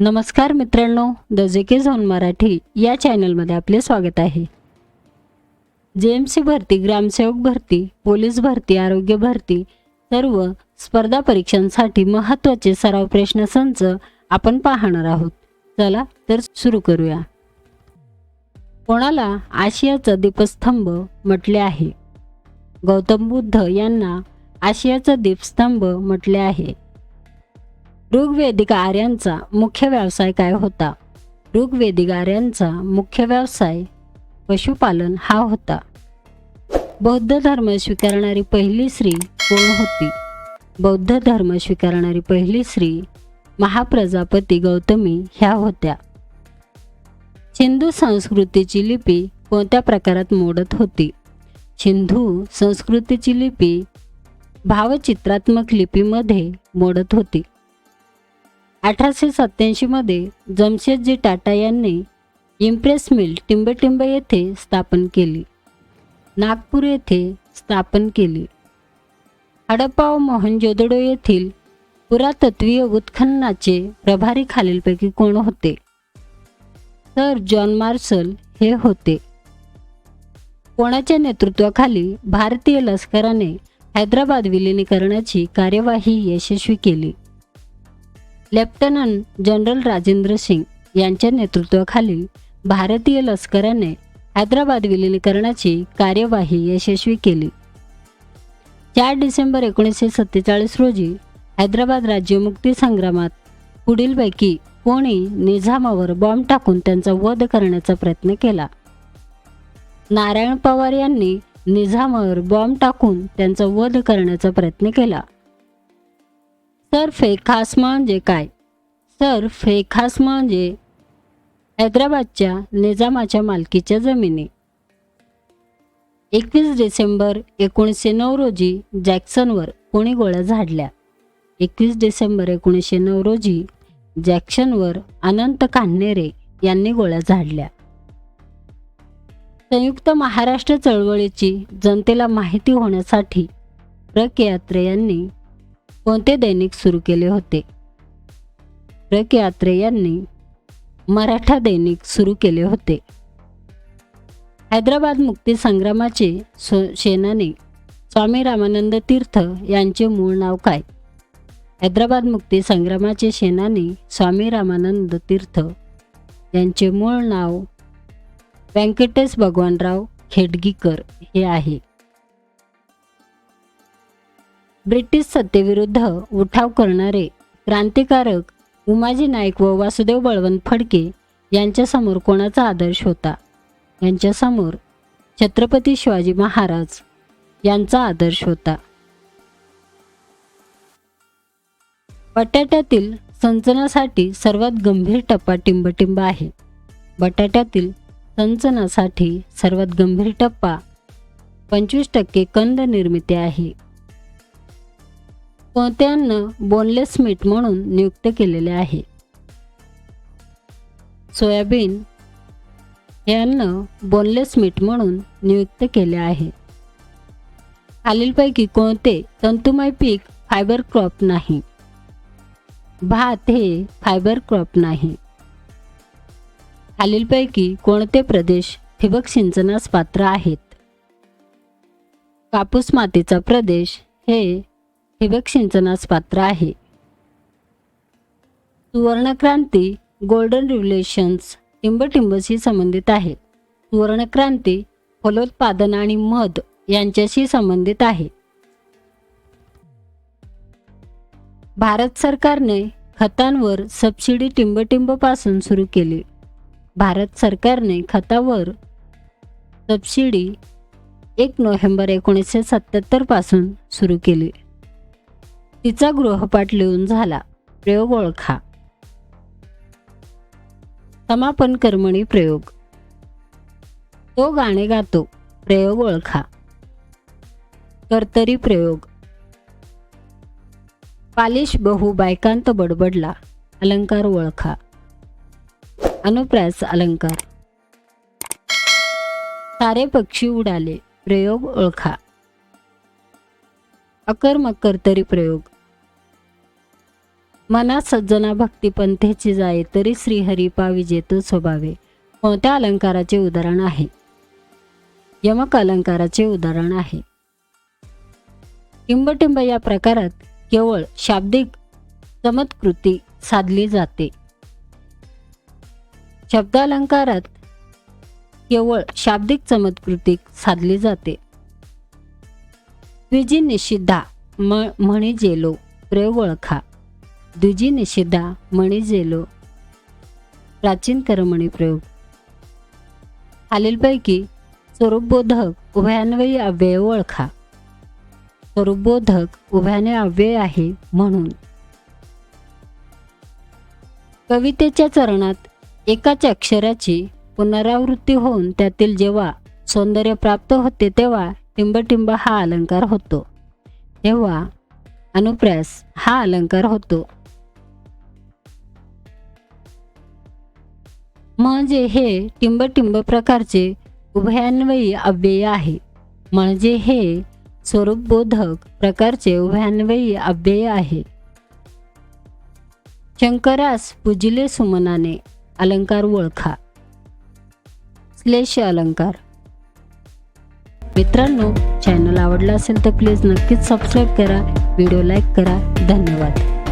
नमस्कार मित्रांनो द जे के झोन मराठी या चॅनलमध्ये आपले स्वागत आहे. जे एम सी भरती ग्रामसेवक भरती पोलीस भरती आरोग्य भरती सर्व स्पर्धा परीक्षांसाठी महत्त्वाचे सराव प्रश्न संच आपण पाहणार आहोत. चला तर सुरू करूया. कोणाला आशियाचा दीपस्तंभ म्हटले आहे? गौतम बुद्ध यांना आशियाचा दीपस्तंभ म्हटले आहे. ऋग्वेदिक आर्यांचा मुख्य व्यवसाय काय होता? ऋग्वेदिक आर्यांचा मुख्य व्यवसाय पशुपालन हा होता. बौद्ध धर्म स्वीकारणारी पहिली स्त्री कोण होती? बौद्ध धर्म स्वीकारणारी पहिली स्त्री महाप्रजापती गौतमी ह्या होत्या. सिंधू संस्कृतीची लिपी कोणत्या प्रकारात मोडत होती? सिंधू संस्कृतीची लिपी भावचित्रात्मक लिपीमध्ये मोडत होती. अठराशे सत्याऐंशीमध्ये जमशेदजी टाटा यांनी इम्प्रेस मिल टिंबटिंब येथे स्थापन केली. नागपूर येथे स्थापन केली. हडप्पा व मोहनजोदडो येथील पुरातत्वीय उत्खननाचे प्रभारी खालीलपैकी कोण होते? सर जॉन मार्शल हे होते. कोणाच्या नेतृत्वाखाली भारतीय लष्कराने हैदराबाद विलिनीकरणाची कार्यवाही यशस्वी केली? लेफ्टनंट जनरल राजेंद्र सिंग यांच्या नेतृत्वाखाली भारतीय लष्कराने हैदराबाद विलिनीकरणाची कार्यवाही यशस्वी केली. चार डिसेंबर एकोणीसशे सत्तेचाळीस रोजी हैदराबाद राज्य मुक्ती संग्रामात पुढीलपैकी कोणी निझामावर बॉम्ब टाकून त्यांचा वध करण्याचा प्रयत्न केला. नारायण पवार यांनी निझामावर बॉम्ब टाकून त्यांचा वध करण्याचा प्रयत्न केला. सर हे खास म्हणजे काय? सर हे खास म्हणजे हैदराबादच्या निजामाच्या मालकीच्या जमिनी. एकवीस डिसेंबर एकोणीसशे नऊ रोजी जॅक्सनवर कोणी गोळ्या झाडल्या. एकवीस डिसेंबर एकोणीसशे नऊ रोजी जॅक्सनवर अनंत कान्हेरे यांनी गोळ्या झाडल्या. संयुक्त महाराष्ट्र चळवळीची जनतेला माहिती होण्यासाठी प्र यात्रे यांनी कोणते दैनिक सुरू केले होते? प्र यात्रे यांनी मराठा दैनिक सुरू केले होते. हैदराबाद मुक्ती संग्रामाचे सो सेनानी स्वामी रामानंद तीर्थ यांचे मूळ नाव काय? हैदराबाद मुक्ती संग्रामाचे सेनानी स्वामी रामानंद तीर्थ यांचे मूळ नाव व्यंकटेश भगवानराव खेडगीकर हे आहे. ब्रिटिश सत्तेविरुद्ध उठाव करणारे क्रांतिकारक उमाजी नाईक व वासुदेव बळवंत फडके यांच्यासमोर कोणाचा आदर्श होता? यांच्यासमोर छत्रपती शिवाजी महाराज यांचा आदर्श होता. बटाट्यातील संचनासाठी सर्वात गंभीर टप्पा टिंबटिंब आहे. बटाट्यातील संचनासाठी सर्वात गंभीर टप्पा पंचवीस टक्के कंद निर्मिती आहे. व त्यांना बोनलेस मीठ म्हणून नियुक्त केलेले आहे. सोयाबीन हे अन्न बोनलेस मीठ म्हणून नियुक्त केले आहे. खालीलपैकी कोणते तंतुमय पीक फायबर क्रॉप नाही? भात हे फायबर क्रॉप नाही. खालीलपैकी कोणते प्रदेश ठिबक सिंचनास पात्र आहेत? कापूस मातीचा प्रदेश हे ठिबक सिंचनास पात्र आहे. सुवर्णक्रांती गोल्डन रिव्होल्युशन्स टिंबटिंबशी संबंधित आहे. सुवर्णक्रांती फलोत्पादन आणि मध यांच्याशी संबंधित आहे. भारत सरकारने खतांवर सबसिडी टिंबटिंबपासून सुरू केली. भारत सरकारने खतावर सबसिडी एक नोव्हेंबर एकोणीसशे सत्याहत्तरपासून सुरू केली. तिचा गृहपाठ लिहून झाला. प्रयोग ओळखा. समापन कर्मणी प्रयोग. तो गाणे गातो. प्रयोग ओळखा. कर्तरी प्रयोग. पालिश बहु बायकांत बडबडला. अलंकार ओळखा. अनुप्रास अलंकार. सारे पक्षी उडाले. प्रयोग ओळखा. अकर्मकर्तरी प्रयोग. मनात सज्जना भक्तिपंथेची जाय तरी श्रीहरी पाविजे तो स्वभावे. कोणत्या अलंकाराचे उदाहरण आहे. यमक अलंकाराचे उदाहरण आहे. टिंबटिंब या प्रकारात केवळ शाब्दिक चमत्कृती साधली जाते. शब्दालंकारात केवळ शाब्दिक चमत्कृती साधली जाते. द्विजी निषिद्धा म म्हणी जेलो प्रयोग ओळखा. द्विजी निषिद्धा म्हणी जेलो. प्राचीन करमणी प्रयोग. खालीलपैकी स्वरूपबोधक उभयान्वयी अव्यय ओळखा. स्वरूपबोधक उभ्याने अव्यय आहे म्हणून. कवितेच्या चरणात एकाच अक्षराची पुनरावृत्ती होऊन त्यातील जेव्हा सौंदर्य प्राप्त होते तेव्हा टिंबटिंब हा अलंकार होतो. तेव्हा अनुप्रयास हा अलंकार होतो. म्हणजे हे टिंबटिंब प्रकारचे उभयान्वयी अव्यय आहे. म्हणजे हे स्वरूपबोधक प्रकारचे उभयान्वयी अव्यय आहे. शंकरास पूजिले सुमनाने अलंकार ओळखा. श्लेष अलंकार. मित्रांनो चॅनल आवडला असेल तर प्लीज नक्कीच सबस्क्राईब करा व्हिडिओ लाईक करा. धन्यवाद.